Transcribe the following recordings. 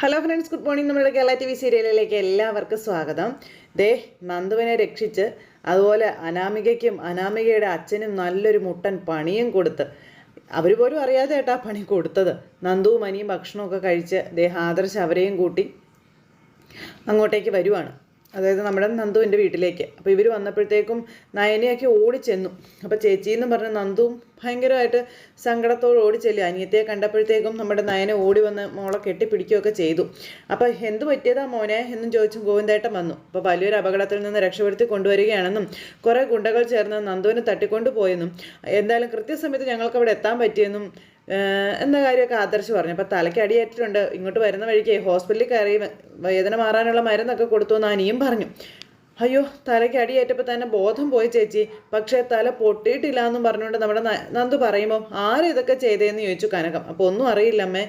Hello friends good morning നമ്മുടെ Kerala T V സീരിയലിലേക്ക് എല്ലാവർക്കും സ്വാഗതം. ദേ നന്ദുവിനെ രക്ഷിച്ച് അതുപോലെ അനാമികയ്ക്കും അനാമികയുടെ അച്ഛനും നല്ലൊരു മുട്ടൻ പണിയും കൊടുത്ത്. അവർ പോലും അറിയാതെ ഏട്ടാ പണി കൊടുത്തത്. നന്ദുവും അനിയും ഭക്ഷണമൊക്കെ കഴിച്ച് ദേ ആദർശ് അവരെയും കൂട്ടി അങ്ങോട്ടേക്ക് വരുവാണ്. അതായത് നമ്മുടെ നന്ദുവിന്റെ വീട്ടിലേക്ക്. അപ്പോൾ ഇവർ വന്നപ്പോഴത്തേക്കും നയനയൊക്കെ ഓടിച്ചെന്നു. അപ്പോൾ ചേച്ചി എന്ന് പറഞ്ഞ നന്ദുവും ഭയങ്കരമായിട്ട് സങ്കടത്തോട് ഓടി ചെല്ലി അനിയത്തെ കണ്ടപ്പോഴത്തേക്കും നമ്മുടെ നയനെ ഓടി വന്ന് മോളെ കെട്ടിപ്പിടിക്കുകയൊക്കെ ചെയ്തു. അപ്പോൾ എന്ത് പറ്റിയതാ മോനെ എന്നും ചോദിച്ചും ഗോവിന്ദേട്ടൻ വന്നു. അപ്പോൾ വലിയൊരു അപകടത്തിൽ നിന്ന് രക്ഷപ്പെടുത്തി കൊണ്ടുവരികയാണെന്നും കുറേ ഗുണ്ടകൾ ചേർന്ന് നന്ദുവിനെ തട്ടിക്കൊണ്ടു പോയെന്നും എന്തായാലും കൃത്യസമയത്ത് ഞങ്ങൾക്ക് അവിടെ എത്താൻ പറ്റിയെന്നും എന്ന കാര്യമൊക്കെ ആദർശ് പറഞ്ഞു. അപ്പോൾ തലയ്ക്ക് അടിയേറ്റിട്ടുണ്ട്. ഇങ്ങോട്ട് വരുന്ന വഴിക്ക് ഹോസ്പിറ്റലിൽ കയറി വേദന മാറാനുള്ള മരുന്നൊക്കെ കൊടുത്തു എന്ന് അനിയും പറഞ്ഞു. അയ്യോ തലയ്ക്ക് അടിയേറ്റപ്പോൾ തന്നെ ബോധം പോയി ചേച്ചി. പക്ഷേ തല പൊട്ടിയിട്ടില്ല എന്നും പറഞ്ഞുകൊണ്ട് നമ്മുടെ നന്ദു പറയുമ്പോൾ ആരും ഇതൊക്കെ ചെയ്തതെന്ന് ചോദിച്ചു കനകം. അപ്പോൾ ഒന്നും അറിയില്ലമ്മേ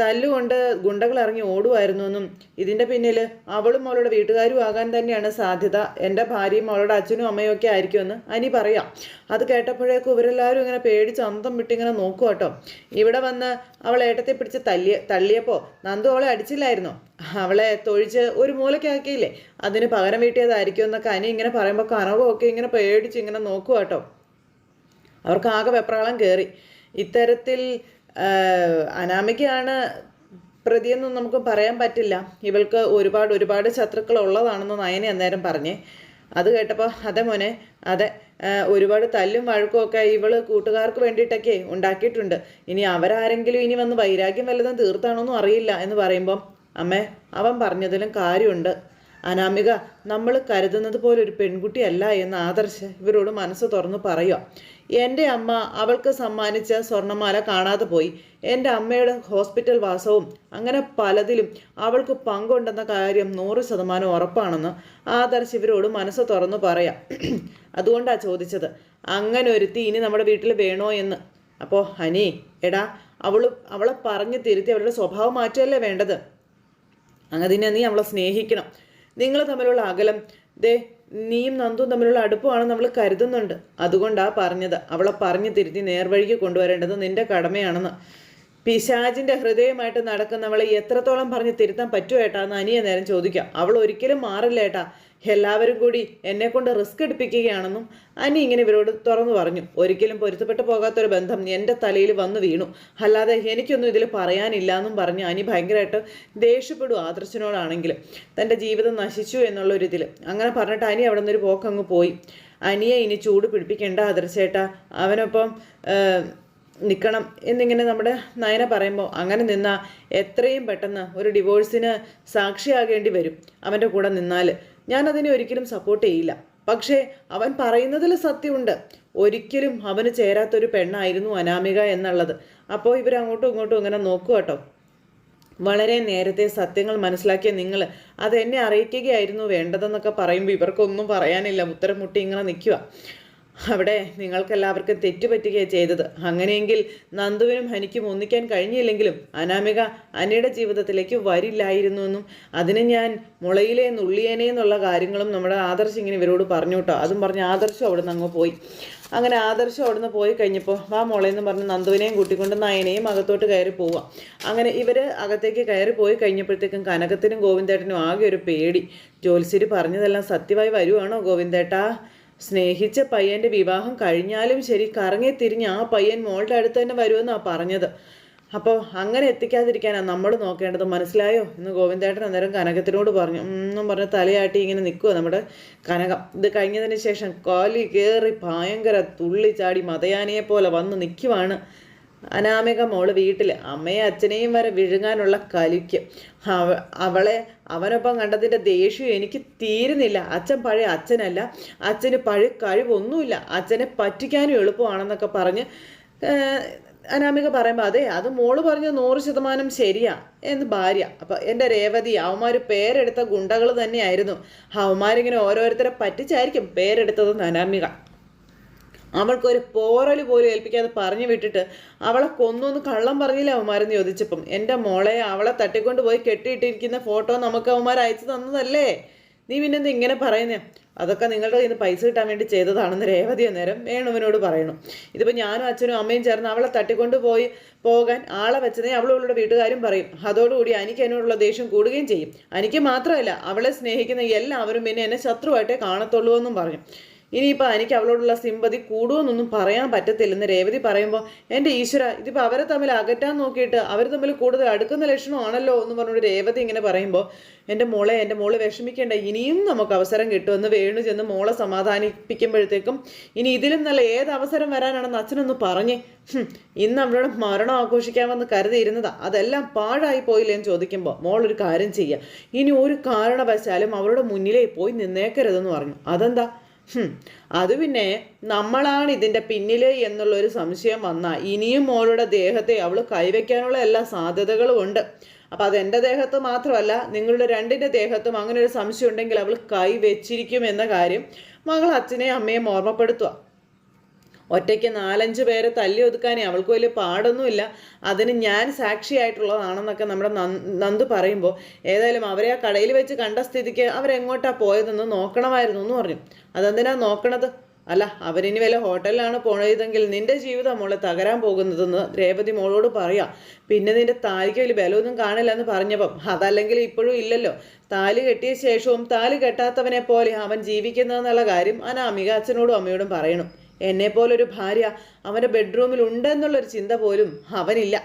തല്ലുകൊണ്ട് ഗുണ്ടകൾ ഇറങ്ങി ഓടുമായിരുന്നു എന്നും. ഇതിന്റെ പിന്നിൽ അവളും അവളുടെ വീട്ടുകാരും ആകാൻ തന്നെയാണ് സാധ്യത. എന്റെ ഭാര്യയും അവളുടെ അച്ഛനും അമ്മയും ഒക്കെ ആയിരിക്കുമെന്ന് അനി പറയാം. അത് കേട്ടപ്പോഴേക്കും ഇവരെല്ലാവരും ഇങ്ങനെ പേടിച്ച് അന്തം വിട്ടിങ്ങനെ നോക്കുക കേട്ടോ ഇവിടെ വന്ന് അവൾ ഏട്ടത്തെ പിടിച്ച് തല്ലിയ തള്ളിയപ്പോൾ നന്ദു അവളെ അടിച്ചില്ലായിരുന്നോ? അവളെ തൊഴിച്ച് ഒരു മൂലക്കാക്കിയില്ലേ? അതിന് പകരം വീട്ടിയതായിരിക്കും എന്നൊക്കെ അനി ഇങ്ങനെ പറയുമ്പോൾ കനകമൊക്കെ ഇങ്ങനെ പേടിച്ച് ഇങ്ങനെ നോക്കുക കേട്ടോ. അവർക്ക് ആകെ വെപ്രാളം കയറി ഇത്തരത്തിൽ അനാമികയാണ് പ്രതിയെന്നും നമുക്ക് പറയാൻ പറ്റില്ല. ഇവൾക്ക് ഒരുപാട് ഒരുപാട് ശത്രുക്കൾ ഉള്ളതാണെന്ന് നയനെ അന്നേരം പറഞ്ഞേ. അത് കേട്ടപ്പോൾ അതെ മോനെ അതെ ഒരുപാട് തല്ലും വഴക്കും ഒക്കെ ഇവൾ കൂട്ടുകാർക്ക് വേണ്ടിയിട്ടൊക്കെ ഉണ്ടാക്കിയിട്ടുണ്ട്. ഇനി അവരാരെങ്കിലും ഇനി വന്ന് വൈരാഗ്യം വല്ലതും തീർത്താണോന്നും അറിയില്ല എന്ന് പറയുമ്പം അമ്മേ അവൻ പറഞ്ഞതിലും കാര്യമുണ്ട്. അനാമിക നമ്മൾ കരുതുന്നത് പോലെ ഒരു പെൺകുട്ടിയല്ല എന്ന് ആദർശ് ഇവരോട് മനസ്സ് തുറന്നു പറയുക. എന്റെ അമ്മ അവൾക്ക് സമ്മാനിച്ച സ്വർണമാല കാണാതെ പോയി. എന്റെ അമ്മയുടെ ഹോസ്പിറ്റൽ വാസവും അങ്ങനെ പലതിലും അവൾക്ക് പങ്കുണ്ടെന്ന കാര്യം നൂറ് ശതമാനം ഉറപ്പാണെന്ന് ആദർശ് ഇവരോട് മനസ്സ് തുറന്നു പറയാം. അതുകൊണ്ടാണ് ചോദിച്ചത്. അങ്ങനെ ഒരുത്തി ഇനി നമ്മുടെ വീട്ടിൽ വേണോ എന്ന്. അപ്പോൾ ഹനി എടാ അവൾ അവളെ പറഞ്ഞ് തിരുത്തി അവളുടെ സ്വഭാവം മാറ്റുകയല്ലേ വേണ്ടത്? അതിനെ നീ അവളെ സ്നേഹിക്കണം. നിങ്ങൾ തമ്മിലുള്ള അകലം ദേ നീയും നന്ദും തമ്മിലുള്ള അടുപ്പമാണ് നമ്മൾ കരുതുന്നുണ്ട്. അതുകൊണ്ടാ പറഞ്ഞത്. അവളെ പറഞ്ഞു തിരുത്തി നേർവഴിക്ക് കൊണ്ടുവരേണ്ടത് നിന്റെ കടമയാണെന്ന്. പിശാജിന്റെ ഹൃദയമായിട്ട് നടക്കുന്നവളെ എത്രത്തോളം പറഞ്ഞ് തിരുത്താൻ പറ്റുമോ ഏട്ടാ എന്ന് അനിയ നേരം ചോദിക്കാം. അവൾ ഒരിക്കലും മാറില്ല ഏട്ടാ. എല്ലാവരും കൂടി എന്നെ കൊണ്ട് റിസ്ക് എടുപ്പിക്കുകയാണെന്നും അനി ഇങ്ങനെ ഇവരോട് തുറന്നു പറഞ്ഞു. ഒരിക്കലും പൊരുത്തപ്പെട്ടു പോകാത്തൊരു ബന്ധം എന്റെ തലയിൽ വന്നു വീണു. അല്ലാതെ എനിക്കൊന്നും ഇതിൽ പറയാനില്ല എന്നും പറഞ്ഞ് അനി ഭയങ്കരമായിട്ട് ദേഷ്യപ്പെടും ആദർശനോടാണെങ്കിൽ. തന്റെ ജീവിതം നശിച്ചു എന്നുള്ളൊരിതിൽ അങ്ങനെ പറഞ്ഞിട്ട് അനി അവിടെ നിന്നൊരു പോക്കങ്ങ് പോയി. അനിയെ ഇനി ചൂട് പിടിപ്പിക്കേണ്ട ആദർശേട്ടാ അവനൊപ്പം നിൽക്കണം എന്നിങ്ങനെ നമ്മുടെ നയന പറയുമ്പോൾ അങ്ങനെ നിന്നാൽ എത്രയും പെട്ടെന്ന് ഒരു ഡിവോഴ്സിന് സാക്ഷിയാകേണ്ടി വരും അവന്റെ കൂടെ നിന്നാൽ ഞാൻ അതിനെ ഒരിക്കലും സപ്പോർട്ട് ചെയ്യില്ല. പക്ഷേ അവൻ പറയുന്നതിൽ സത്യമുണ്ട്. ഒരിക്കലും അവന് ചേരാത്തൊരു പെണ്ണായിരുന്നു അനാമിക എന്നുള്ളത്. അപ്പോൾ ഇവർ അങ്ങോട്ടും ഇങ്ങോട്ടും ഇങ്ങനെ നോക്കുക കേട്ടോ. വളരെ നേരത്തെ സത്യങ്ങൾ മനസ്സിലാക്കിയ നിങ്ങൾ അതെന്നെ അറിയിക്കുകയായിരുന്നു വേണ്ടതെന്നൊക്കെ പറയുമ്പോൾ ഇവർക്കൊന്നും പറയാനില്ല. ഉത്തരം മുട്ടി ഇങ്ങനെ നിൽക്കുക അവിടെ നിങ്ങൾക്കെല്ലാവർക്കും തെറ്റുപറ്റുകയാണ് ചെയ്തത്. അങ്ങനെയെങ്കിൽ നന്ദുവിനും ഹനിക്കും ഒന്നിക്കാൻ കഴിഞ്ഞില്ലെങ്കിലും അനാമിക അനിയുടെ ജീവിതത്തിലേക്ക് വരില്ലായിരുന്നു എന്നും അതിന് ഞാൻ മുളയിലെ നുള്ളിയേനെ എന്നുള്ള കാര്യങ്ങളും നമ്മുടെ ആദർശ് ഇങ്ങനെ ഇവരോട് പറഞ്ഞു കേട്ടോ അതും പറഞ്ഞ് ആദർശം അവിടെ നിന്ന് അങ്ങ് പോയി. അങ്ങനെ ആദർശം അവിടെ നിന്ന് പോയി കഴിഞ്ഞപ്പോൾ വാ മോളെന്ന് പറഞ്ഞ് നന്ദുവിനെയും കൂട്ടിക്കൊണ്ട് നയനെയും അകത്തോട്ട് കയറി പോവുക അങ്ങനെ ഇവർ അകത്തേക്ക് കയറി പോയി കഴിഞ്ഞപ്പോഴത്തേക്കും കനകത്തിനും ഗോവിന്ദേട്ടനും ആകെ ഒരു പേടി. ജോത്സ്യര് പറഞ്ഞതെല്ലാം സത്യമായി വരുവാണോ ഗോവിന്ദേട്ടാ? സ്നേഹിച്ച പയ്യന്റെ വിവാഹം കഴിഞ്ഞാലും ശരി കറങ്ങി തിരിഞ്ഞ് ആ പയ്യൻ മോളുടെ അടുത്ത് തന്നെ വരുമെന്നാണ് പറഞ്ഞത്. അപ്പോൾ അങ്ങനെ എത്തിക്കാതിരിക്കാനാണ് നമ്മൾ നോക്കേണ്ടത്. മനസ്സിലായോ? എന്ന് ഗോവിന്ദേട്ടൻ അന്നേരം കനകത്തിനോട് പറഞ്ഞു. എന്നും പറഞ്ഞ് തലയാട്ടി ഇങ്ങനെ നിൽക്കുക നമ്മുടെ കനകം. ഇത് കഴിഞ്ഞതിന് ശേഷം കോലി കയറി ഭയങ്കര തുള്ളി ചാടി മതയാനയെ പോലെ വന്ന് നിൽക്കുവാണ് അനാമിക മോൾ വീട്ടിൽ അമ്മയും അച്ഛനെയും വരെ വിഴുങ്ങാനുള്ള കലിക്ക്. അവ അവളെ അവനൊപ്പം കണ്ടതിന്റെ ദേഷ്യം എനിക്ക് തീരുന്നില്ല. അച്ഛൻ പഴയ അച്ഛനല്ല. അച്ഛന് പഴയ കഴിവൊന്നുമില്ല. അച്ഛനെ പറ്റിക്കാനും എളുപ്പമാണെന്നൊക്കെ പറഞ്ഞ് അനാമിക പറയുമ്പോൾ അതെ അത് മോൾ പറഞ്ഞ നൂറ് ശതമാനം ശരിയാ എന്ന് ഭാര്യ. അപ്പം എന്റെ രേവതി അവന്മാർ പേരെടുത്ത ഗുണ്ടകൾ തന്നെയായിരുന്നു. അവന്മാരിങ്ങനെ ഓരോരുത്തരെ പറ്റിച്ചായിരിക്കും പേരെടുത്തത് അനാമിക. അവൾക്കൊരു പോറൽ പോലും ഏൽപ്പിക്കാതെ പറഞ്ഞു വിട്ടിട്ട് അവളെ കൊന്നൊന്ന് കള്ളം പറഞ്ഞില്ല അവന്മാരെന്ന് ചോദിച്ചപ്പം. എന്റെ മോളെ അവളെ തട്ടിക്കൊണ്ട് പോയി കെട്ടിയിട്ടിരിക്കുന്ന ഫോട്ടോ നമുക്ക് അവന്മാർ അയച്ചു തന്നതല്ലേ? നീ പിന്നെ ഇങ്ങനെ പറയുന്നേ? അതൊക്കെ നിങ്ങളുടെ നിന്ന് പൈസ കിട്ടാൻ വേണ്ടി ചെയ്തതാണെന്ന് രേവതി അന്നേരം വേണുവിനോട് പറയണം. ഇതിപ്പോൾ ഞാനും അച്ഛനും അമ്മയും ചേർന്ന് അവളെ തട്ടിക്കൊണ്ട് പോയി പോകാൻ ആളെ വെച്ചതേ അവളുടെ വീട്ടുകാരും പറയും. അതോടുകൂടി എനിക്ക് എന്നോടുള്ള ദേഷ്യം കൂടുകയും ചെയ്യും. എനിക്ക് മാത്രമല്ല അവളെ സ്നേഹിക്കുന്ന എല്ലാവരും പിന്നെ എന്നെ ശത്രുവായിട്ടേ കാണത്തുള്ളൂ എന്നും പറഞ്ഞു. ഇനിയിപ്പോൾ എനിക്ക് അവളോടുള്ള സിമ്പതി കൂടുമെന്നൊന്നും പറയാൻ പറ്റത്തില്ലെന്ന് രേവതി പറയുമ്പോൾ എന്റെ ഈശ്വര ഇതിപ്പോൾ അവരെ തമ്മിൽ അകറ്റാൻ നോക്കിയിട്ട് അവർ തമ്മിൽ കൂടുതൽ അടുക്കുന്ന ലക്ഷണമാണല്ലോ എന്ന് പറഞ്ഞുകൊണ്ട് രേവതി ഇങ്ങനെ പറയുമ്പോൾ എന്റെ മോളെ എന്റെ മോൾ വിഷമിക്കേണ്ട ഇനിയും നമുക്ക് അവസരം കിട്ടുമെന്ന് വേണു ചെന്ന് മോളെ സമാധാനിപ്പിക്കുമ്പോഴത്തേക്കും ഇനി ഇതിലും നല്ല ഏത് അവസരം വരാനാണെന്ന് അച്ഛനൊന്ന് പറഞ്ഞ്. ഇന്ന് അവളുടെ മരണം ആഘോഷിക്കാമെന്ന് കരുതിയിരുന്നതാ. അതെല്ലാം പാഴായി പോയില്ലേന്ന് ചോദിക്കുമ്പോൾ മോളൊരു കാര്യം ചെയ്യുക ഇനി ഒരു കാരണവശാലും അവളുടെ മുന്നിലേ പോയി നിന്നേക്കരുതെന്ന് പറഞ്ഞു. അതെന്താ? അത് പിന്നെ നമ്മളാണ് ഇതിന്റെ പിന്നിൽ എന്നുള്ളൊരു സംശയം വന്നാൽ ഇനിയും മോളുടെ ദേഹത്തെ അവൾ കൈവയ്ക്കാനുള്ള എല്ലാ സാധ്യതകളും ഉണ്ട്. അപ്പം അത് എന്റെ ദേഹത്ത് മാത്രമല്ല നിങ്ങളുടെ രണ്ടിന്റെ ദേഹത്തും അങ്ങനെ ഒരു സംശയം ഉണ്ടെങ്കിൽ അവൾ കൈ വെച്ചിരിക്കും എന്ന കാര്യം മകൾ അച്ഛനെയും അമ്മയും ഓർമ്മപ്പെടുത്തുക ഒറ്റയ്ക്ക് നാലഞ്ച് പേരെ തല്ലി ഒതുക്കാനേ അവൾക്ക് വലിയ പാടൊന്നുമില്ല. അതിന് ഞാൻ സാക്ഷിയായിട്ടുള്ളതാണെന്നൊക്കെ നമ്മുടെ നന്- നന്ദു പറയുമ്പോൾ ഏതായാലും അവരെ ആ കടയിൽ വെച്ച് കണ്ട സ്ഥിതിക്ക് അവരെങ്ങോട്ടാണ് പോയതെന്ന് നോക്കണമായിരുന്നു എന്ന് പറഞ്ഞു. അതെന്തിനാ നോക്കണത്? അല്ല അവരിനി വല്ല ഹോട്ടലിലാണ് പോയതെങ്കിൽ നിന്റെ ജീവിതം മോളെ തകരാൻ പോകുന്നതെന്ന് രേവതി മോളോട് പറയാം. പിന്നെ നിന്റെ താലിക്ക് വലിയ ബലമൊന്നും കാണില്ല എന്ന് പറഞ്ഞപ്പം അതല്ലെങ്കിൽ ഇപ്പോഴും ഇല്ലല്ലോ. താലി കെട്ടിയ ശേഷവും താലി കെട്ടാത്തവനെ പോലെ അവൻ ജീവിക്കുന്നതെന്നുള്ള കാര്യം അനാമിക അച്ഛനോടും അമ്മയോടും പറയണം. എന്നെ പോലൊരു ഭാര്യ അവന്റെ ബെഡ്റൂമിൽ ഉണ്ടെന്നുള്ളൊരു ചിന്ത പോലും അവനില്ല.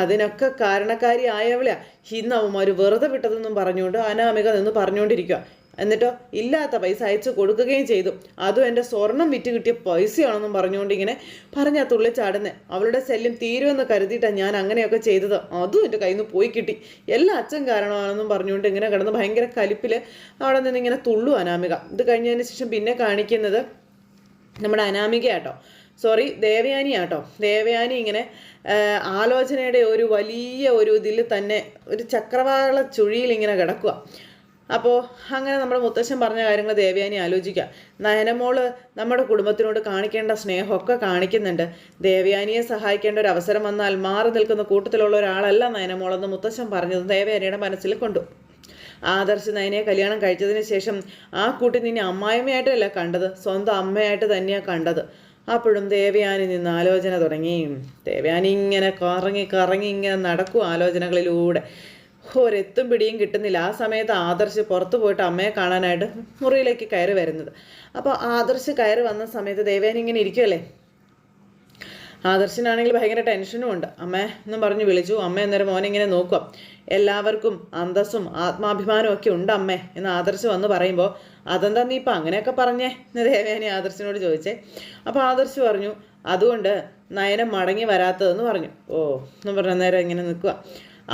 അതിനൊക്കെ കാരണക്കാരി ആയവളെ. ഇന്ന് അവന്മാർ വെറുതെ വിട്ടതെന്നും പറഞ്ഞുകൊണ്ട് അനാമിക നിന്ന് പറഞ്ഞുകൊണ്ടിരിക്കുക എന്നിട്ടോ ഇല്ലാത്ത പൈസ അയച്ചു കൊടുക്കുകയും ചെയ്തു. അതും എന്റെ സ്വർണം വിറ്റ് കിട്ടിയ പൈസയാണെന്നും പറഞ്ഞുകൊണ്ട് ഇങ്ങനെ പറഞ്ഞാൽ തുള്ളിച്ചാടുന്നത് അവളുടെ ശല്യം തീരുമെന്ന് കരുതിയിട്ടാണ് ഞാൻ അങ്ങനെയൊക്കെ ചെയ്തത്. അതും എന്റെ കയ്യിൽ നിന്ന് പോയി കിട്ടി. എല്ലാ അച്ഛൻ കാരണമാണെന്നും പറഞ്ഞുകൊണ്ട് ഇങ്ങനെ കിടന്ന് ഭയങ്കര കലിപ്പിൽ അവിടെ നിന്ന് ഇങ്ങനെ തുള്ളു അനാമിക. ഇത് കഴിഞ്ഞതിന് ശേഷം പിന്നെ കാണിക്കുന്നത് നമ്മുടെ അനാമിക ആട്ടോ. സോറി ദേവയാനി ആട്ടോ. ദേവയാനി ഇങ്ങനെ ആലോചനയുടെ ഒരു വലിയ ഒരു ഇതിൽ തന്നെ ഒരു ചക്രവാള ചുഴിയിൽ ഇങ്ങനെ കിടക്കുക അപ്പോൾ അങ്ങനെ നമ്മുടെ മുത്തശ്ശൻ പറഞ്ഞ കാര്യങ്ങൾ ദേവയാനി ആലോചിക്കുക. നയനമോൾ നമ്മുടെ കുടുംബത്തിനോട് കാണിക്കേണ്ട സ്നേഹമൊക്കെ കാണിക്കുന്നുണ്ട്. ദേവയാനിയെ സഹായിക്കേണ്ട ഒരു അവസരം വന്നാൽ മാറി നിൽക്കുന്ന കൂട്ടത്തിലുള്ള ഒരാളല്ല നയനമോളെന്ന് മുത്തശ്ശൻ പറഞ്ഞത് ദേവയാനിയുടെ മനസ്സിൽ കൊണ്ടു. ആദർശ് നയനെ കല്യാണം കഴിച്ചതിന് ശേഷം ആ കുട്ടി നിന്നെ അമ്മായിമ്മയായിട്ടല്ല കണ്ടത് സ്വന്തം അമ്മയായിട്ട് തന്നെയാണ് കണ്ടത്. അപ്പോഴും ദേവയാനി നിന്ന് ആലോചന തുടങ്ങി. ദേവയാനി ഇങ്ങനെ കറങ്ങി കറങ്ങി ഇങ്ങനെ നടക്കും ആലോചനകളിലൂടെ. ഒരെത്തും പിടിയും കിട്ടുന്നില്ല. ആ സമയത്ത് ആദർശ് പുറത്ത് പോയിട്ട് അമ്മയെ കാണാനായിട്ട് മുറിയിലേക്ക് കയറി വരുന്നത്. അപ്പോൾ ആദർശ് കയറി വന്ന സമയത്ത് ദേവയാനി ഇങ്ങനെ ഇരിക്കുമല്ലേ ആദർശനാണെങ്കിൽ ഭയങ്കര ടെൻഷനും ഉണ്ട്. അമ്മ എന്നും പറഞ്ഞ് വിളിച്ചു. അമ്മ എന്നൊരു മോനെ ഇങ്ങനെ നോക്കുക. എല്ലാവർക്കും അന്തസ്സും ആത്മാഭിമാനവും ഒക്കെ ഉണ്ട് അമ്മേ എന്ന് ആദർശ് വന്ന് പറയുമ്പോൾ അതെന്താ നീ ഇപ്പം അങ്ങനെയൊക്കെ പറഞ്ഞേ? എന്ന് ദേവേനി ആദർശിനോട് ചോദിച്ചേ. അപ്പോൾ ആദർശ് പറഞ്ഞു അതുകൊണ്ട് നയനം മടങ്ങി വരാത്തതെന്ന് പറഞ്ഞു. ഓ എന്ന് പറഞ്ഞ നേരം ഇങ്ങനെ നിൽക്കുക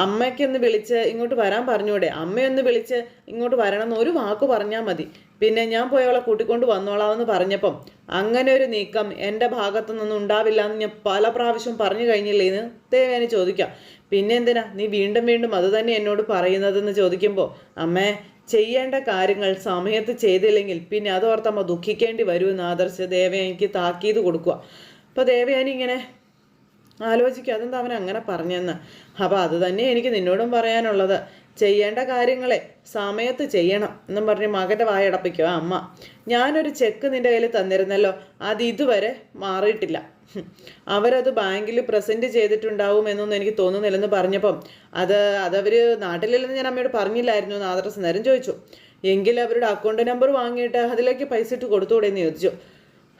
അമ്മയ്ക്കൊന്ന് വിളിച്ച് ഇങ്ങോട്ട് വരാൻ പറഞ്ഞൂടെ. അമ്മയൊന്ന് വിളിച്ച് ഇങ്ങോട്ട് വരണം എന്ന് ഒരു വാക്ക് പറഞ്ഞാൽ മതി. പിന്നെ ഞാൻ പോയി അവളെ കൂട്ടിക്കൊണ്ട് വന്നോളാമെന്ന് പറഞ്ഞപ്പം അങ്ങനെ ഒരു നീക്കം എന്റെ ഭാഗത്തു നിന്നും ഉണ്ടാവില്ല എന്ന് ഞാൻ പല പ്രാവശ്യം പറഞ്ഞു കഴിഞ്ഞില്ലേ എന്ന് ദേവേനെ ചോദിക്കാം. പിന്നെ എന്തിനാ? നീ വീണ്ടും വീണ്ടും അത് തന്നെ എന്നോട് പറയുന്നതെന്ന് ചോദിക്കുമ്പോൾ അമ്മേ ചെയ്യേണ്ട കാര്യങ്ങൾ സമയത്ത് ചെയ്തില്ലെങ്കിൽ പിന്നെ അതോർത്തമ്മ ദുഃഖിക്കേണ്ടി വരുമെന്ന് ആദർശ ദേവയാനിക്ക് താക്കീത് കൊടുക്കുക. അപ്പോൾ ദേവയാനി ഇങ്ങനെ ആലോചിക്കുക അതെന്താ അവൻ അങ്ങനെ പറഞ്ഞെന്ന്? അപ്പോൾ അത് തന്നെ എനിക്ക് നിന്നോടും പറയാനുള്ളത്. ചെയ്യേണ്ട കാര്യങ്ങളെ സമയത്ത് ചെയ്യണം എന്നും പറഞ്ഞ് മകന്റെ വായടപ്പിക്കുക അമ്മ. ഞാനൊരു ചെക്ക് നിന്റെ കയ്യിൽ തന്നിരുന്നല്ലോ അത് ഇതുവരെ മാറിയിട്ടില്ല. അവരത് ബാങ്കിൽ പ്രസന്റ് ചെയ്തിട്ടുണ്ടാവും എന്നൊന്നും എനിക്ക് തോന്നുന്നില്ലെന്ന് പറഞ്ഞപ്പം അത് അതവർ നാട്ടിലില്ലെന്ന് ഞാൻ അമ്മയോട് പറഞ്ഞില്ലായിരുന്നു എന്ന് ആദർശ നേരം ചോദിച്ചു. എങ്കിൽ അവരുടെ അക്കൗണ്ട് നമ്പർ വാങ്ങിയിട്ട് അതിലേക്ക് പൈസ ഇട്ട് കൊടുത്തുകൂടെ എന്ന് ചോദിച്ചു.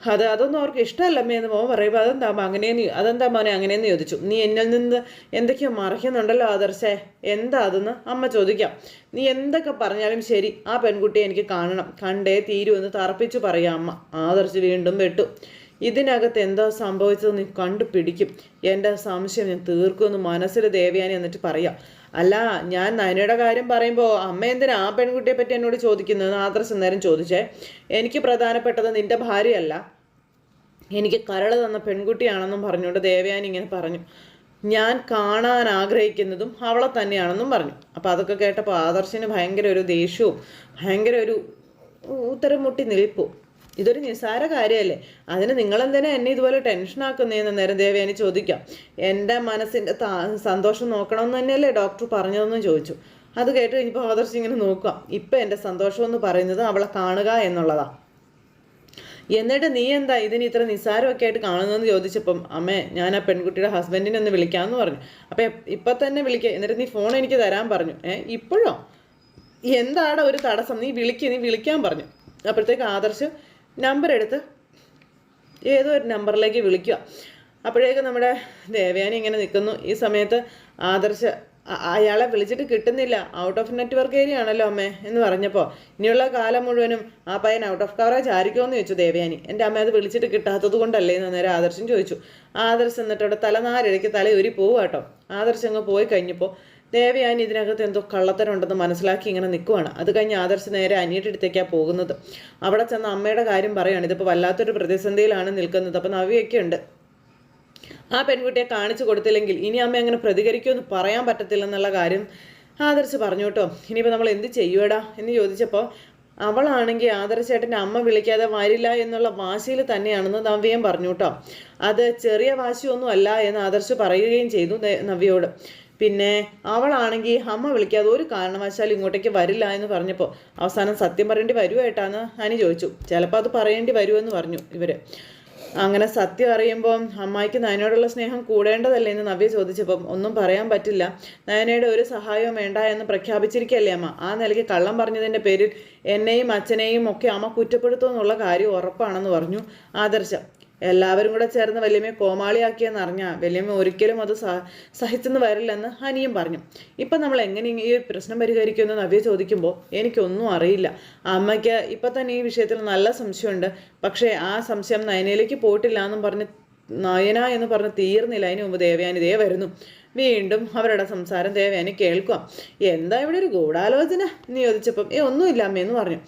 അത് അതൊന്നും അവർക്ക് ഇഷ്ടമല്ലമ്മേ എന്ന് മോൻ പറയുമ്പോൾ അതെന്താ അങ്ങനെയെന്ന് അതെന്താ മോനെ അങ്ങനെയെന്ന് ചോദിച്ചു. നീ എന്നിൽ നിന്ന് എന്തൊക്കെയോ മറയ്ക്കുന്നുണ്ടല്ലോ ആദർശേ. എന്താ അതെന്ന് അമ്മ ചോദിക്കാം. നീ എന്തൊക്കെ പറഞ്ഞാലും ശരി ആ പെൺകുട്ടിയെ എനിക്ക് കാണണം. കണ്ടേ തീരുമെന്ന് തറപ്പിച്ചു പറയാം അമ്മ. ആദർശ് വീണ്ടും വെട്ടു. ഇതിനകത്ത് എന്തോ സംഭവിച്ചത് നീ കണ്ടുപിടിക്കും. എന്റെ സംശയം ഞാൻ തീർക്കുമെന്ന് മനസ്സിൽ ദേവയാനി എന്നിട്ട് പറയാം. അല്ല ഞാൻ നയനയുടെ കാര്യം പറയുമ്പോൾ അമ്മ എന്തിനാ ആ പെൺകുട്ടിയെ പറ്റി എന്നോട് ചോദിക്കുന്നത്? ആദർശ് നേരം ചോദിച്ചേ എനിക്ക് പ്രധാനപ്പെട്ടത് നിന്റെ ഭാര്യയല്ല. എനിക്ക് കരൾ തന്ന പെൺകുട്ടിയാണെന്നും പറഞ്ഞുകൊണ്ട് ദേവയാനി ഇങ്ങനെ പറഞ്ഞു. ഞാൻ കാണാൻ ആഗ്രഹിക്കുന്നതും അവളെ തന്നെയാണെന്നും പറഞ്ഞു. അപ്പോൾ അതൊക്കെ കേട്ടപ്പോൾ ആദർശിന് ഭയങ്കര ഒരു ദേഷ്യവും ഭയങ്കര ഒരു ഉത്തരം മുട്ടി നിൽപ്പും. ഇതൊരു നിസ്സാര കാര്യമല്ലേ അതിന് നിങ്ങളെന്തിനാ എന്നെ ഇതുപോലെ ടെൻഷനാക്കുന്നതെന്ന് നേരം ദേവയാനി ചോദിക്കാം. എന്റെ മനസ്സിന്റെ സന്തോഷം നോക്കണമെന്ന് തന്നെയല്ലേ ഡോക്ടർ പറഞ്ഞതെന്നും ചോദിച്ചു. അത് കേട്ട് കഴിഞ്ഞപ്പോൾ ആദർശ് ഇങ്ങനെ നോക്കുക. ഇപ്പം എന്റെ സന്തോഷമെന്ന് പറയുന്നത് അവളെ കാണുക എന്നുള്ളതാണ് എന്നിട്ട് നീ എന്താ ഇതിന് ഇത്ര നിസ്സാരമൊക്കെ ആയിട്ട് കാണുന്നതെന്ന് ചോദിച്ചപ്പം അമ്മേ ഞാൻ ആ പെൺകുട്ടിയുടെ ഹസ്ബൻഡിനെ ഒന്ന് വിളിക്കാമെന്ന് പറഞ്ഞു. അപ്പം ഇപ്പം തന്നെ വിളിക്കുക എന്നിട്ട് നീ ഫോൺ എനിക്ക് തരാൻ പറഞ്ഞു. ഏ ഇപ്പോഴോ? എന്താണ് ഒരു തടസ്സം? നീ വിളിക്കുക നീ വിളിക്കാൻ പറഞ്ഞു. അപ്പോഴത്തേക്ക് ആദർശ് നമ്പർ എടുത്ത്. ഏതോ ഒരു നമ്പറിലേക്ക് വിളിക്കുക. അപ്പോഴേക്ക് നമ്മുടെ ദേവയാനി ഇങ്ങനെ നിൽക്കുന്നു. ഈ സമയത്ത് ആദർശ അയാളെ വിളിച്ചിട്ട് കിട്ടുന്നില്ല. ഔട്ട് ഓഫ് നെറ്റ്വർക്ക് ഏരിയ ആണല്ലോ അമ്മേ എന്ന് പറഞ്ഞപ്പോൾ ഇനിയുള്ള കാലം മുഴുവനും ആ പയ്യൻ ഔട്ട് ഓഫ് കവറേജ് ആയിരിക്കുമെന്ന് ചോദിച്ചു ദേവയാനി. എന്റെ അമ്മ അത് വിളിച്ചിട്ട് കിട്ടാത്തത് കൊണ്ടല്ലേ എന്ന് നേരെ ആദർശം ചോദിച്ചു. ആദർശ് എന്നിട്ട് അവിടെ തലനാരിഴയ്ക്ക് തലയൊരി ഒരു പോവാട്ടോ ആദർശ് അങ്ങ് പോയി കഴിഞ്ഞപ്പോൾ ദേവയാനി ഇതിനകത്ത് എന്തോ കള്ളത്തരമുണ്ടെന്ന് മനസ്സിലാക്കി ഇങ്ങനെ നിൽക്കുവാണ് അത് കഴിഞ്ഞ് ആദർശ് നേരെ അനിയുടെ അടുത്തേക്കാണ് പോകുന്നത്. അവിടെ ചെന്ന് അമ്മയുടെ കാര്യം പറയുകയാണ് ഇതിപ്പോൾ വല്ലാത്തൊരു പ്രതിസന്ധിയിലാണ് നിൽക്കുന്നത്. അപ്പോൾ നവിയൊക്കെ ഉണ്ട്. ആ പെൺകുട്ടിയെ കാണിച്ചു കൊടുത്തില്ലെങ്കിൽ ഇനി അമ്മ അങ്ങനെ പ്രതികരിക്കുമെന്ന് പറയാൻ പറ്റത്തില്ലെന്നുള്ള കാര്യം ആദർശ് പറഞ്ഞു കേട്ടോ. ഇനിയിപ്പോൾ നമ്മൾ എന്ത് ചെയ്യുവടാ എന്ന് ചോദിച്ചപ്പോൾ അവളാണെങ്കിൽ ആദർശേട്ടന്റെ അമ്മ വിളിക്കാതെ വരില്ല എന്നുള്ള വാശിയിൽ തന്നെയാണെന്ന് നവ്യം പറഞ്ഞു കേട്ടോ. അത് ചെറിയ വാശിയൊന്നും അല്ല എന്ന് ആദർശ് പറയുകയും ചെയ്തു നവ്യോട്. പിന്നെ അവളാണെങ്കിൽ അമ്മ വിളിക്കാതെ ഒരു കാരണവശാലും ഇങ്ങോട്ടേക്ക് വരില്ല എന്ന് പറഞ്ഞപ്പോൾ അവസാനം സത്യം പറയേണ്ടി വരുമായിട്ടാന്ന് അനി ചോദിച്ചു. ചിലപ്പോൾ അത് പറയേണ്ടി വരുമെന്ന് പറഞ്ഞു ഇവർ അങ്ങനെ സത്യം അറിയുമ്പോൾ അമ്മായിക്ക് നയനോടുള്ള സ്നേഹം കൂടേണ്ടതല്ലേ എന്ന് നവ്യ ചോദിച്ചപ്പം ഒന്നും പറയാൻ പറ്റില്ല. നയനയുടെ ഒരു സഹായവും വേണ്ട എന്ന് പ്രഖ്യാപിച്ചിരിക്കല്ലേ അമ്മ. ആ നിലയ്ക്ക് കള്ളം പറഞ്ഞതിന്റെ പേരിൽ എന്നെയും അച്ഛനെയും ഒക്കെ അമ്മ കുറ്റപ്പെടുത്തുമെന്നുള്ള കാര്യം ഉറപ്പാണെന്ന് പറഞ്ഞു ആദർശം. എല്ലാവരും കൂടെ ചേർന്ന് വല്യമ്മയെ കോമാളിയാക്കിയെന്ന് അറിഞ്ഞാൽ വല്യമ്മ ഒരിക്കലും അത് സഹ സഹിച്ചെന്ന് വരില്ലെന്ന് ഹനിയും പറഞ്ഞു. ഇപ്പം നമ്മൾ എങ്ങനെ ഈ പ്രശ്നം പരിഹരിക്കുമെന്ന് നവ്യ ചോദിക്കുമ്പോൾ എനിക്കൊന്നും അറിയില്ല. അമ്മയ്ക്ക് ഇപ്പം തന്നെ ഈ വിഷയത്തിൽ നല്ല സംശയമുണ്ട്. പക്ഷേ ആ സംശയം നയനയിലേക്ക് പോയിട്ടില്ല എന്നും പറഞ്ഞ് നയന എന്ന് പറഞ്ഞ് തീർന്നില്ല. അതിന് മുമ്പ് ദേവയാനി ദേ വരുന്നു. വീണ്ടും അവരുടെ സംസാരം ദേവയാനി കേൾക്കുക. എന്താ ഇവിടെ ഒരു ഗൂഢാലോചന? നീ ചോദിച്ചപ്പം ഏ ഒന്നുമില്ല അമ്മയെന്ന് പറഞ്ഞു.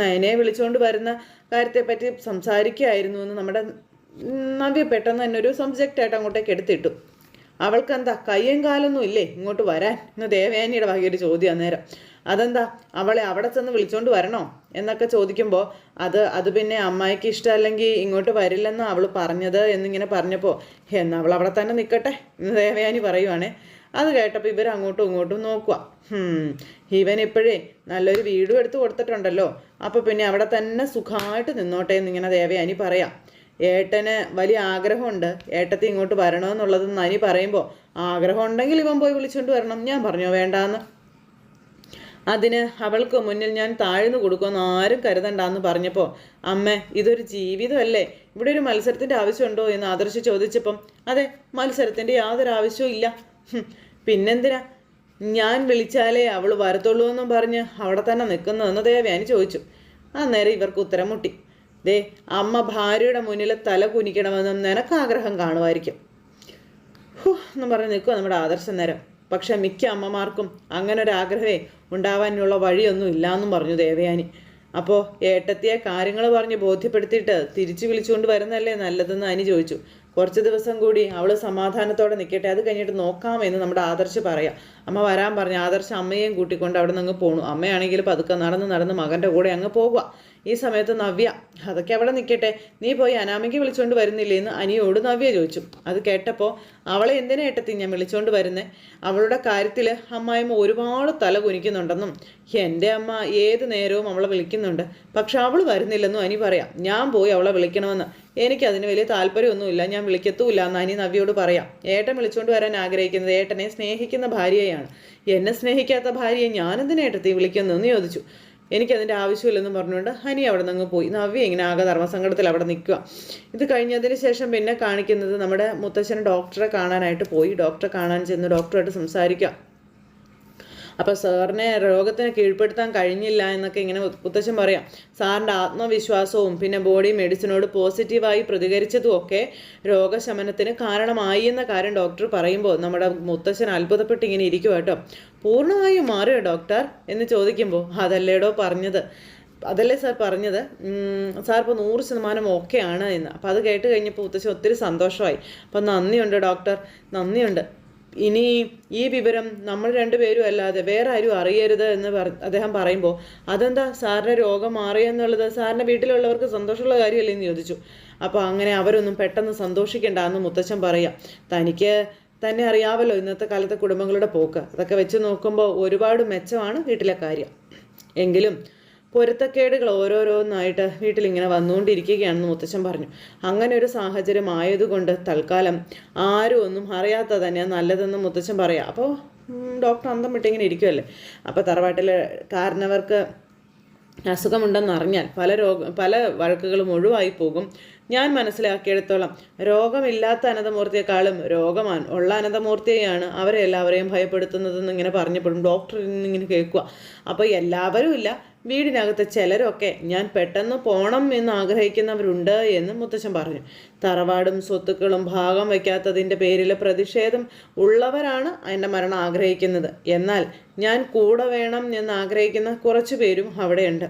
നയനയെ വിളിച്ചുകൊണ്ട് വരുന്ന കാര്യത്തെപ്പറ്റി സംസാരിക്കുകയായിരുന്നു എന്ന് നമ്മുടെ നവ്യ പെട്ടെന്ന് തന്നെ ഒരു സബ്ജക്റ്റായിട്ട് അങ്ങോട്ടേക്ക് എടുത്തിട്ടു. അവൾക്ക് എന്താ കയ്യും കാലൊന്നും ഇല്ലേ ഇങ്ങോട്ട് വരാൻ? എന്ന് ദേവയാനിയുടെ വകയൊരു ചോദ്യം അന്നേരം. അതെന്താ അവളെ അവിടെ ചെന്ന് വിളിച്ചോണ്ട് വരണോ? എന്നൊക്കെ ചോദിക്കുമ്പോൾ അത് അത് പിന്നെ അമ്മായിക്ക് ഇഷ്ടമല്ലെങ്കിൽ ഇങ്ങോട്ട് വരില്ലെന്ന് അവൾ പറഞ്ഞത് എന്നിങ്ങനെ പറഞ്ഞപ്പോൾ എന്ന അവൾ അവിടെ തന്നെ നിൽക്കട്ടെ എന്ന് ദേവയാനി പറയുവാണേ. അത് കേട്ടപ്പോൾ ഇവർ അങ്ങോട്ടും ഇങ്ങോട്ടും നോക്കുക ഇവൻ ഇപ്പോഴേ നല്ലൊരു വീടും എടുത്ത് കൊടുത്തിട്ടുണ്ടല്ലോ. അപ്പോൾ പിന്നെ അവിടെ തന്നെ സുഖമായിട്ട് നിന്നോട്ടെ എന്നിങ്ങനെ അനി പറയാം. ഏട്ടന് വലിയ ആഗ്രഹമുണ്ട്. ഏട്ടത്തി ഇങ്ങോട്ട് വരണമെന്നുള്ളത് നനി പറയുമ്പോൾ ആഗ്രഹം ഉണ്ടെങ്കിൽ ഇവൻ പോയി വിളിച്ചുകൊണ്ട് വരണം. ഞാൻ പറഞ്ഞോ വേണ്ടാന്ന്. അതിന് അവൾക്ക് മുന്നിൽ ഞാൻ താഴ്ന്നു കൊടുക്കുമെന്ന് ആരും കരുതണ്ടെന്ന് പറഞ്ഞപ്പോൾ അമ്മ ഇതൊരു ജീവിതമല്ലേ? ഇവിടെ ഒരു മത്സരത്തിന്റെ ആവശ്യമുണ്ടോ? എന്ന് ആദർശി ചോദിച്ചപ്പം അതെ മത്സരത്തിന്റെ യാതൊരു ആവശ്യവും ഇല്ല. പിന്നെന്തിനാ? ഞാൻ വിളിച്ചാലേ അവൾ വരത്തുള്ളൂ എന്നും പറഞ്ഞ് അവിടെ തന്നെ നിൽക്കുന്നതെന്ന് ദേവയാനി ചോദിച്ചു. അന്നേരം ഇവർക്ക് ഉത്തരം മുട്ടി. ദേ അമ്മ ഭാര്യയുടെ മുന്നിൽ തല കുനിക്കണമെന്നും നിനക്ക് ആഗ്രഹം കാണുമായിരിക്കും. ഹൂ എന്നും പറഞ്ഞ് നിൽക്കുക നമ്മുടെ ആദർശ നേരം. പക്ഷെ മിക്ക അമ്മമാർക്കും അങ്ങനെ ഒരു ആഗ്രഹമേ ഉണ്ടാവാനുള്ള വഴിയൊന്നും ഇല്ലാന്നും പറഞ്ഞു ദേവയാനി. അപ്പോൾ ഏട്ടത്തിയെ കാര്യങ്ങൾ പറഞ്ഞ് ബോധ്യപ്പെടുത്തിയിട്ട് തിരിച്ചു വിളിച്ചുകൊണ്ട് വരുന്നതല്ലേ നല്ലതെന്ന് അനി ചോദിച്ചു. കുറച്ച് ദിവസം കൂടി അവൾ സമാധാനത്തോടെ നിൽക്കട്ടെ അത് കഴിഞ്ഞിട്ട് നോക്കാമെന്ന് നമ്മുടെ ആദർശ് പറയാം. അമ്മ വരാൻ പറഞ്ഞ് ആദർശ അമ്മയെയും കൂട്ടിക്കൊണ്ട് അവിടെ നിന്ന് പോണു. അമ്മയാണെങ്കിൽ പതുക്കെ നടന്ന് നടന്ന് മകന്റെ കൂടെ അങ്ങ് പോകുക ഈ സമയത്ത് നവ്യ അതൊക്കെ അവിടെ നിൽക്കട്ടെ. നീ പോയി അനാമിക്ക് വിളിച്ചുകൊണ്ട് വരുന്നില്ലേ? എന്ന് അനിയോട് നവ്യ ചോദിച്ചു. അത് കേട്ടപ്പോൾ അവളെ എന്തിനാ ഏട്ടത്തി ഞാൻ വിളിച്ചുകൊണ്ട് വരുന്നേ? അവളുടെ കാര്യത്തിൽ അമ്മായിമ്മ ഒരുപാട് തല കുനിക്കുന്നുണ്ടെന്നും എന്റെ അമ്മ ഏത് നേരവും അവളെ വിളിക്കുന്നുണ്ട്. പക്ഷെ അവൾ വരുന്നില്ലെന്നും അനി പറയാം. ഞാൻ പോയി അവളെ വിളിക്കണമെന്ന്. എനിക്കതിന് വലിയ താല്പര്യമൊന്നുമില്ല. ഞാൻ വിളിക്കത്തുമില്ല എന്ന് അനി നവ്യോട് പറയാം. ഏട്ടൻ വിളിച്ചുകൊണ്ട് വരാൻ ആഗ്രഹിക്കുന്നത് ഏട്ടനെ സ്നേഹിക്കുന്ന ഭാര്യയാണ് എന്നെ സ്നേഹിക്കാത്ത ഭാര്യയെ ഞാനെന്തിനേട്ടത്തി വിളിക്കുന്നതെന്ന് ചോദിച്ചു. എനിക്കതിന്റെ ആവശ്യമില്ലെന്ന് പറഞ്ഞുകൊണ്ട് ഹനി അവിടെ നിന്ന് പോയി. നവ്യ ഇങ്ങനെ ആകെ ധർമ്മസങ്കടത്തിൽ അവിടെ നിൽക്കുക. ഇത് കഴിഞ്ഞതിന് ശേഷം പിന്നെ കാണിക്കുന്നത് നമ്മുടെ മുത്തച്ഛൻ ഡോക്ടറെ കാണാനായിട്ട് പോയി. ഡോക്ടറെ കാണാൻ ചെന്ന് ഡോക്ടറായിട്ട് സംസാരിക്കുക അപ്പോൾ സാറിനെ രോഗത്തിന് കീഴ്പ്പെടുത്താൻ കഴിഞ്ഞില്ല എന്നൊക്കെ ഇങ്ങനെ മുത്തശ്ശൻ പറയാം. സാറിന്റെ ആത്മവിശ്വാസവും പിന്നെ ബോഡി മെഡിസിനോട് പോസിറ്റീവായി പ്രതികരിച്ചതും ഒക്കെ രോഗശമനത്തിന് കാരണമായി എന്ന കാര്യം ഡോക്ടർ പറയുമ്പോൾ നമ്മുടെ മുത്തശ്ശൻ അത്ഭുതപ്പെട്ട് ഇങ്ങനെ ഇരിക്കുക കേട്ടോ. പൂർണമായും മാറിയോ ഡോക്ടർ എന്ന് ചോദിക്കുമ്പോൾ അതല്ലേടോ പറഞ്ഞത്. അതല്ലേ സാർ പറഞ്ഞത്? സാർ ഇപ്പോൾ നൂറ് ശതമാനം ഓക്കെ ആണ് എന്ന്. അപ്പോൾ അത് കേട്ട് കഴിഞ്ഞപ്പോൾ ഉത്തശ്ശം ഒത്തിരി സന്തോഷമായി. അപ്പോൾ നന്ദിയുണ്ട് ഡോക്ടർ നന്ദിയുണ്ട്. ഇനി ഈ വിവരം നമ്മൾ രണ്ടുപേരും അല്ലാതെ വേറെ ആരും അറിയരുത് എന്ന് അദ്ദേഹം പറയുമ്പോൾ അതെന്താ സാറിന്റെ രോഗം മാറിയെന്നുള്ളത് സാറിന്റെ വീട്ടിലുള്ളവർക്ക് സന്തോഷമുള്ള കാര്യമല്ലേ? എന്ന് ചോദിച്ചു. അപ്പോൾ അങ്ങനെ അവരൊന്നും പെട്ടെന്ന് സന്തോഷിക്കേണ്ട എന്ന് മുത്തച്ഛൻ പറയാം. തനിക്ക് തന്നെ അറിയാമല്ലോ ഇന്നത്തെ കാലത്തെ കുടുംബങ്ങളുടെ പോക്ക്. അതൊക്കെ വെച്ച് നോക്കുമ്പോൾ ഒരുപാട് മെച്ചമാണ് വീട്ടിലെ കാര്യം. എങ്കിലും പൊരുത്തക്കേടുകൾ ഓരോരോന്നായിട്ട് വീട്ടിലിങ്ങനെ വന്നുകൊണ്ടിരിക്കുകയാണെന്ന് മുത്തച്ഛൻ പറഞ്ഞു. അങ്ങനെ ഒരു സാഹചര്യം ആയതുകൊണ്ട് തൽക്കാലം ആരും ഒന്നും അറിയാത്ത തന്നെയാണ് നല്ലതെന്ന് മുത്തച്ഛൻ പറയാം. അപ്പോൾ ഡോക്ടർ അന്തം വിട്ടിങ്ങനെ ഇരിക്കുമല്ലേ അപ്പോൾ തറവാട്ടിൽ കാരണവർക്ക് അസുഖമുണ്ടെന്ന് അറിഞ്ഞാൽ പല രോഗ പല വഴക്കുകളും ഒഴിവായി പോകും. ഞാൻ മനസ്സിലാക്കിയെടുത്തോളം രോഗമില്ലാത്ത അനന്തമൂർത്തിയെക്കാളും രോഗമാൻ ഉള്ള അനന്തമൂർത്തിയെയാണ് അവരെ എല്ലാവരെയും ഭയപ്പെടുത്തുന്നതെന്ന് ഇങ്ങനെ പറഞ്ഞപ്പോഴും ഡോക്ടറിൽ നിന്ന് ഇങ്ങനെ കേൾക്കുക അപ്പോൾ എല്ലാവരും ഇല്ല. വീടിനകത്ത് ചിലരൊക്കെ ഞാൻ പെട്ടെന്ന് പോണം എന്ന് ആഗ്രഹിക്കുന്നവരുണ്ട് എന്ന് മുത്തച്ഛൻ പറഞ്ഞു. തറവാടും സ്വത്തുക്കളും ഭാഗം വയ്ക്കാത്തതിന്റെ പേരിൽ പ്രതിഷേധം ഉള്ളവരാണ് എന്റെ മരണം ആഗ്രഹിക്കുന്നത്. എന്നാൽ ഞാൻ കൂടെ വേണം എന്ന് ആഗ്രഹിക്കുന്ന കുറച്ചു പേരും അവിടെയുണ്ട്.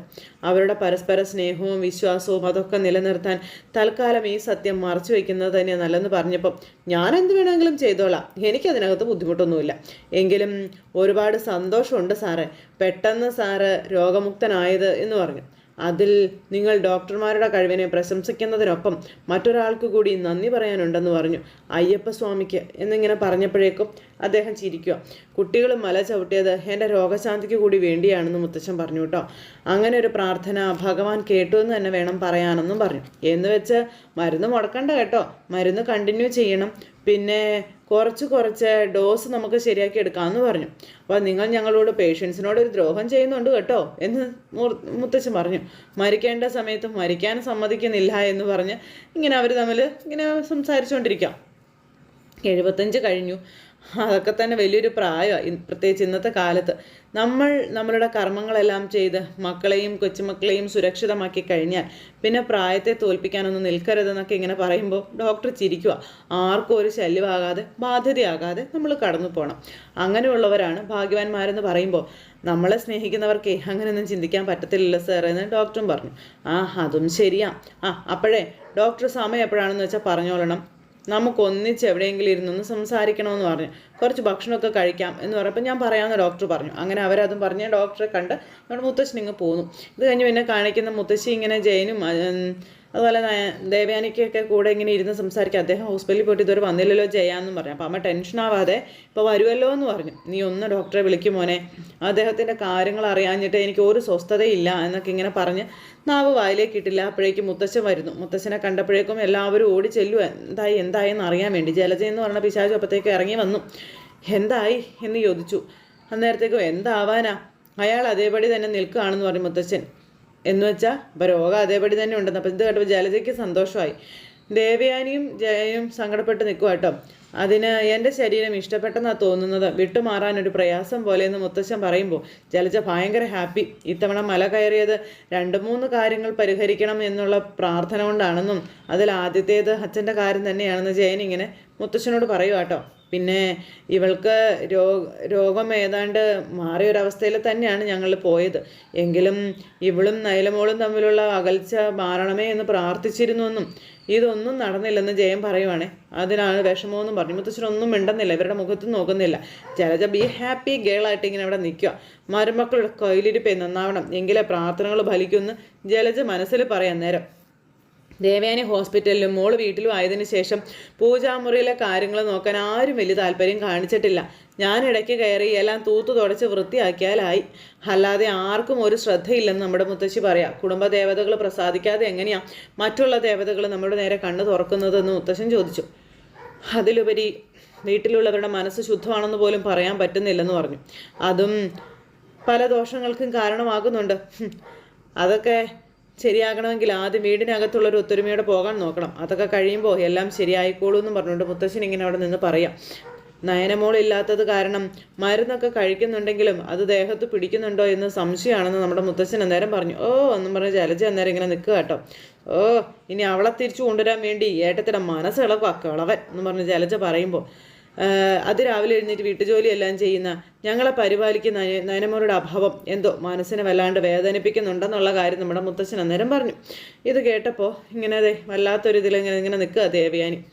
അവരുടെ പരസ്പര സ്നേഹവും വിശ്വാസവും അതൊക്കെ നിലനിർത്താൻ തൽക്കാലം ഈ സത്യം മറച്ചു വയ്ക്കുന്നത് തന്നെ നല്ലെന്ന് പറഞ്ഞപ്പം ഞാൻ എന്ത് വേണമെങ്കിലും ചെയ്തോളാം. എനിക്കതിനകത്ത് ബുദ്ധിമുട്ടൊന്നുമില്ല. എങ്കിലും ഒരുപാട് സന്തോഷമുണ്ട് സാറേ. പെട്ടെന്ന് സാറ് രോഗമുക്തനായത് എന്ന് പറഞ്ഞു. അതിൽ നിങ്ങൾ ഡോക്ടർമാരുടെ കഴിവിനെ പ്രശംസിക്കുന്നതിനൊപ്പം മറ്റൊരാൾക്ക് കൂടി നന്ദി പറയാനുണ്ടെന്ന് പറഞ്ഞു. അയ്യപ്പസ്വാമിക്ക് എന്നിങ്ങനെ പറഞ്ഞപ്പോഴേക്കും അദ്ദേഹം ചിരിക്കുക. കുട്ടികൾ മല ചവിട്ടിയത് എന്റെ രോഗശാന്തിക്ക് കൂടി വേണ്ടിയാണെന്ന് മുത്തച്ഛൻ പറഞ്ഞു കേട്ടോ. അങ്ങനെ ഒരു പ്രാർത്ഥന ഭഗവാൻ കേട്ടു എന്ന് തന്നെ വേണം പറയാനെന്നും പറഞ്ഞു. എന്ന് വെച്ച് മരുന്ന് മുടക്കണ്ട കേട്ടോ. മരുന്ന് കണ്ടിന്യൂ ചെയ്യണം. പിന്നെ കുറച്ച് കുറച്ച് ഡോസ് നമുക്ക് ശരിയാക്കി എടുക്കാമെന്ന് പറഞ്ഞു. അപ്പോൾ നിങ്ങൾ ഞങ്ങളോട് പേഷ്യൻസിനോട് ഒരു ദ്രോഹം ചെയ്യുന്നുണ്ട് കേട്ടോ എന്ന് മുത്തച്ഛൻ പറഞ്ഞു. മരിക്കേണ്ട സമയത്ത് മരിക്കാൻ സമ്മതിക്കുന്നില്ല എന്ന് പറഞ്ഞ് ഇങ്ങനെ അവർ തമ്മിൽ ഇങ്ങനെ സംസാരിച്ചുകൊണ്ടിരിക്കാം എഴുപത്തഞ്ച് കഴിഞ്ഞു. അതൊക്കെ തന്നെ വലിയൊരു പ്രായമാണ് പ്രത്യേകിച്ച് ഇന്നത്തെ കാലത്ത്. നമ്മൾ നമ്മളുടെ കർമ്മങ്ങളെല്ലാം ചെയ്ത് മക്കളെയും കൊച്ചുമക്കളെയും സുരക്ഷിതമാക്കി കഴിഞ്ഞാൽ പിന്നെ പ്രായത്തെ തോൽപ്പിക്കാനൊന്നും നിൽക്കരുതെന്നൊക്കെ ഇങ്ങനെ പറയുമ്പോൾ ഡോക്ടർ ചിരിക്കുക ആർക്കും ഒരു ശല്യമാകാതെ ബാധ്യതയാകാതെ നമ്മൾ കടന്നു പോകണം അങ്ങനെയുള്ളവരാണ് ഭാഗ്യവാന്മാരെന്ന് പറയുമ്പോൾ നമ്മളെ സ്നേഹിക്കുന്നവർക്ക് അങ്ങനെയൊന്നും ചിന്തിക്കാൻ പറ്റത്തില്ലല്ലോ സാർ എന്ന് ഡോക്ടറും പറഞ്ഞു. ആ അതും ശരിയാ. ആ അപ്പോഴേ ഡോക്ടർ സമയം എപ്പോഴാണെന്ന് വെച്ചാൽ പറഞ്ഞോളണം. നമുക്ക് ഒന്നിച്ച് എവിടെയെങ്കിലും ഇരുന്നൊന്ന് സംസാരിക്കണമെന്ന് പറഞ്ഞു. കുറച്ച് ഭക്ഷണമൊക്കെ കഴിക്കാം എന്ന് പറഞ്ഞപ്പോൾ ഞാൻ പറയാമെന്ന് ഡോക്ടർ പറഞ്ഞു. അങ്ങനെ അവരതും പറഞ്ഞ് ഡോക്ടറെ കണ്ട് നമ്മുടെ മുത്തശ്ശൻ ഇങ്ങ് പോന്നു. ഇത് കഴിഞ്ഞ് പിന്നെ കാണിക്കുന്ന മുത്തശ്ശി ഇങ്ങനെ ജയനും അതുപോലെ ദേവയാനിക്കൊക്കെ കൂടെ ഇങ്ങനെ ഇരുന്ന് സംസാരിക്കുക അദ്ദേഹം ഹോസ്പിറ്റലിൽ പോയിട്ട് ഇതുവരെ വന്നില്ലല്ലോ ചെയ്യാമെന്നും പറഞ്ഞു. അപ്പോൾ അമ്മ ടെൻഷൻ ആവാതെ ഇപ്പോൾ വരുമല്ലോ എന്ന് പറഞ്ഞു. നീ ഒന്ന് ഡോക്ടറെ വിളിക്കും മോനെ. അദ്ദേഹത്തിന്റെ കാര്യങ്ങൾ അറിയാഞ്ഞിട്ട് എനിക്ക് ഒരു സ്വസ്ഥതയില്ല എന്നൊക്കെ ഇങ്ങനെ പറഞ്ഞ് നാവ് വായിലേക്ക് ഇട്ടില്ല. അപ്പോഴേക്കും മുത്തശ്ശൻ വരുന്നു. മുത്തശ്ശനെ കണ്ടപ്പോഴേക്കും എല്ലാവരും ഓടി ചെല്ലു എന്തായി എന്തായെന്ന് അറിയാൻ വേണ്ടി ജലജ എന്ന് പറഞ്ഞ പിശാചു അപ്പത്തേക്ക് ഇറങ്ങി വന്നു. എന്തായി? എന്ന് ചോദിച്ചു. അന്നേരത്തേക്കും എന്താവാനാ? അയാൾ അതേപടി തന്നെ നിൽക്കുകയാണെന്ന് പറഞ്ഞു മുത്തശ്ശൻ. എന്ന് വെച്ചാൽ അപ്പോൾ രോഗം അതേപടി തന്നെ ഉണ്ടെന്ന്. അപ്പോൾ ഇത് കേട്ടപ്പോൾ ജലജയ്ക്ക് സന്തോഷമായി. ദേവയാനിയും ജയനും സങ്കടപ്പെട്ട് നിൽക്കുക കേട്ടോ. അതിന് എന്റെ ശരീരം ഇഷ്ടപ്പെട്ടെന്നാണ് തോന്നുന്നത്. വിട്ടുമാറാനൊരു പ്രയാസം പോലെയെന്ന് മുത്തശ്ശൻ പറയുമ്പോൾ ജലജ ഭയങ്കര ഹാപ്പി. ഇത്തവണ മല കയറിയത് രണ്ട് മൂന്ന് കാര്യങ്ങൾ പരിഹരിക്കണം എന്നുള്ള പ്രാർത്ഥന കൊണ്ടാണെന്നും അതിൽ ആദ്യത്തേത് അച്ഛന്റെ കാര്യം തന്നെയാണെന്ന് ജയൻ ഇങ്ങനെ മുത്തശ്ശനോട് പറയുക കേട്ടോ. പിന്നെ ഇവൾക്ക് രോഗ രോഗം ഏതാണ്ട് മാറിയൊരവസ്ഥയിൽ തന്നെയാണ് ഞങ്ങൾ പോയത്. എങ്കിലും ഇവളും നൈലമോളും തമ്മിലുള്ള അകൽച്ച മാറണമേ എന്ന് പ്രാർത്ഥിച്ചിരുന്നുവെന്നും ഇതൊന്നും നടന്നില്ലെന്ന് ജയം പറയുവാണേ. അതിനാണ് വിഷമമെന്നും പറഞ്ഞു. മുത്തശ്ശനൊന്നും മിണ്ടുന്നില്ല. ഇവരുടെ മുഖത്ത് നോക്കുന്നില്ല. ജലജ ബി ഹാപ്പി ഗേൾ ആയിട്ട് ഇങ്ങനെ അവിടെ നിൽക്കുക. മരുമക്കളുടെ കയ്യിലിരിപ്പേ നന്നാവണം. എങ്കിലേ പ്രാർത്ഥനകൾ ഫലിക്കുമെന്ന് ജലജ മനസ്സിൽ പറയാൻ നേരം. ദേവയാനി ഹോസ്പിറ്റലിലും മോൾ വീട്ടിലും ആയതിനു ശേഷം പൂജാമുറിയിലെ കാര്യങ്ങൾ നോക്കാൻ ആരും വലിയ താല്പര്യം കാണിച്ചിട്ടില്ല. ഞാൻ ഇടയ്ക്ക് കയറി എല്ലാം തൂത്തു തുടച്ച് വൃത്തിയാക്കിയാലായി. അല്ലാതെ ആർക്കും ഒരു ശ്രദ്ധയില്ലെന്ന് നമ്മുടെ മുത്തശ്ശി പറയാം. കുടുംബ ദേവതകൾ പ്രസാദിക്കാതെ എങ്ങനെയാ മറ്റുള്ള ദേവതകൾ നമ്മുടെ നേരെ കണ്ണു തുറക്കുന്നതെന്ന് മുത്തശ്ശൻ ചോദിച്ചു. അതിലുപരി വീട്ടിലുള്ളവരുടെ മനസ്സ് ശുദ്ധമാണെന്ന് പോലും പറയാൻ പറ്റുന്നില്ലെന്ന് പറഞ്ഞു. അതും പല ദോഷങ്ങൾക്കും കാരണമാകുന്നുണ്ട്. അതൊക്കെ ശരിയാകണമെങ്കിൽ ആദ്യം വീടിനകത്തുള്ള ഒരു ഒത്തൊരുമയോടെ പോകാൻ നോക്കണം. അതൊക്കെ കഴിയുമ്പോൾ എല്ലാം ശരിയായിക്കോളൂ എന്ന് പറഞ്ഞുകൊണ്ട് മുത്തശ്ശൻ ഇങ്ങനെ അവിടെ നിന്ന് പറയാം. നയനമോൾ ഇല്ലാത്തത് കാരണം മരുന്നൊക്കെ കഴിക്കുന്നുണ്ടെങ്കിലും അത് ദേഹത്ത് പിടിക്കുന്നുണ്ടോ എന്ന് സംശയമാണെന്ന് നമ്മുടെ മുത്തശ്ശൻ അന്നേരം പറഞ്ഞു. ഓ എന്നും പറഞ്ഞ് ജലജ അന്നേരം ഇങ്ങനെ നിൽക്കുക കേട്ടോ. ഓ ഇനി അവളെ തിരിച്ചു കൊണ്ടുവരാൻ വേണ്ടി ഏട്ടത്തിന്റെ മനസ്സ് ഇളക്കുക കളവൻ എന്ന് പറഞ്ഞ് ജലജ പറയുമ്പോൾ അത് രാവിലെ എഴുന്നേറ്റ് വീട്ടുജോലിയെല്ലാം ചെയ്യുന്ന ഞങ്ങളെ പരിപാലിക്കുന്ന നയനമോരുടെ അഭാവം എന്തോ മനസ്സിനെ വല്ലാണ്ട് വേദനിപ്പിക്കുന്നുണ്ടെന്നുള്ള കാര്യം നമ്മുടെ മുത്തച്ഛൻ അന്നേരം പറഞ്ഞു. ഇത് കേട്ടപ്പോൾ ഇങ്ങനെ അതെ വല്ലാത്തൊരു ഇതിൽ ഇങ്ങനെ ഇങ്ങനെ നിൽക്കുക ദേവയാനി.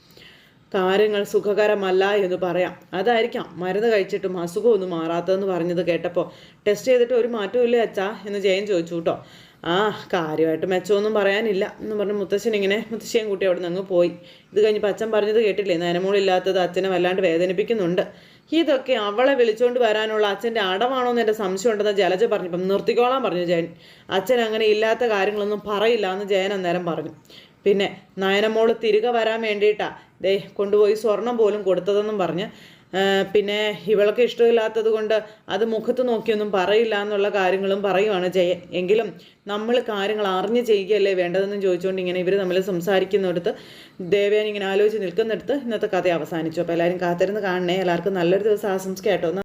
കാര്യങ്ങൾ സുഖകരമല്ല എന്ന് പറയാം. അതായിരിക്കാം മരുന്ന് കഴിച്ചിട്ടും അസുഖമൊന്നും മാറാത്തതെന്ന് പറഞ്ഞത് കേട്ടപ്പോൾ ടെസ്റ്റ് ചെയ്തിട്ട് ഒരു മാറ്റവും ഇല്ലേ അച്ഛാ എന്ന് ജയൻ ചോദിച്ചു കേട്ടോ. ആ കാര്യമായിട്ട് മെച്ചമൊന്നും പറയാനില്ല എന്ന് പറഞ്ഞ് മുത്തശ്ശൻ ഇങ്ങനെ മുത്തശ്ശിയും കൂട്ടി അവിടെ നിന്ന് പോയി. ഇത് കഴിഞ്ഞ് അച്ഛൻ പറഞ്ഞത് കേട്ടില്ലേ? നനമോളില്ലാത്തത് അച്ഛനെ വല്ലാണ്ട് വേദനിപ്പിക്കുന്നുണ്ട്. ഇതൊക്കെ അവളെ വിളിച്ചുകൊണ്ട് വരാനുള്ള അച്ഛന്റെ അടവാണോ എന്ന് എന്റെ സംശയം ഉണ്ടെന്ന് ജലജ പറഞ്ഞപ്പം നിർത്തിക്കോളാൻ പറഞ്ഞു ജയൻ. അച്ഛൻ അങ്ങനെ ഇല്ലാത്ത കാര്യങ്ങളൊന്നും പറയില്ല എന്ന് ജയൻ അന്നേരം പറഞ്ഞു. പിന്നെ നയനമോൾ തിരികെ വരാൻ വേണ്ടിയിട്ടാ ദേ കൊണ്ടുപോയി സ്വർണം പോലും കൊടുത്തതെന്നും പറഞ്ഞ് പിന്നെ ഇവൾക്ക് ഇഷ്ടമില്ലാത്തത് കൊണ്ട് അത് മുഖത്ത് നോക്കിയൊന്നും പറയില്ല എന്നുള്ള കാര്യങ്ങളും പറയുവാണ് ജയൻ എങ്കിലും നമ്മൾ കാര്യങ്ങൾ അറിഞ്ഞ് ചെയ്യുകയല്ലേ വേണ്ടതെന്നും ചോദിച്ചുകൊണ്ട് ഇങ്ങനെ ഇവർ തമ്മിൽ സംസാരിക്കുന്നിടത്ത് ദേവേൻ ഇങ്ങനെ ആലോചിച്ച് നിൽക്കുന്നിടത്ത് ഇന്നത്തെ കഥ അവസാനിച്ചു. അപ്പോൾ എല്ലാവരും കാത്തിരുന്ന് കാണണേ. എല്ലാവർക്കും നല്ലൊരു ദിവസം ആശംസിക്കാം കേട്ടോ.